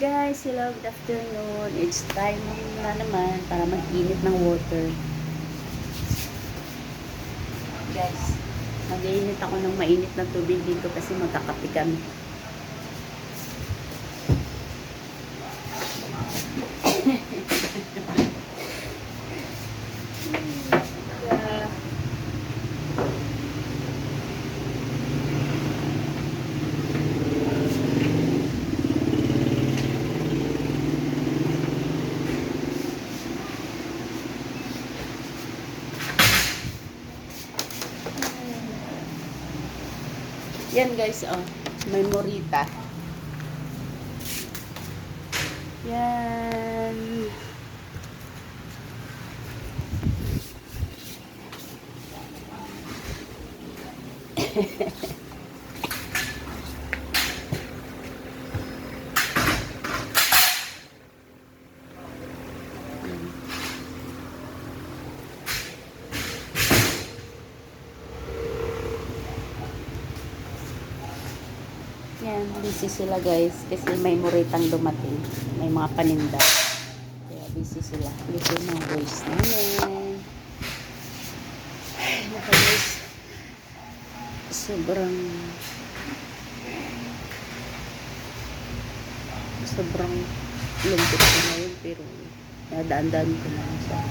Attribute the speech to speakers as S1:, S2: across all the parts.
S1: guys, hello, good afternoon. It's time na naman para mag-init ng water. Guys, mag-init ako ng mainit na tubig dito kasi magkakape kami. Yeah. Yan guys, oh. May morita. Yan. Yan, busy sila guys kasi may muritang dumating. May mga paninda. Kaya busy sila. Busy mga boys namin. Ay, guys. Sobrang sobrang lungkot ko ngayon pero nadaan-daan ko na siya.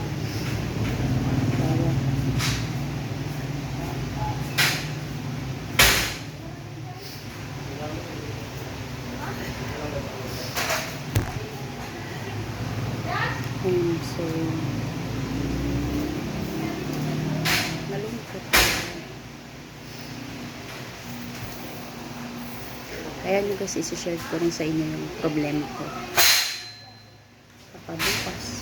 S1: Para so malungkot. Kaya nyo guys, isi-share ko rin sa inyo yung problema ko. Kapabukas.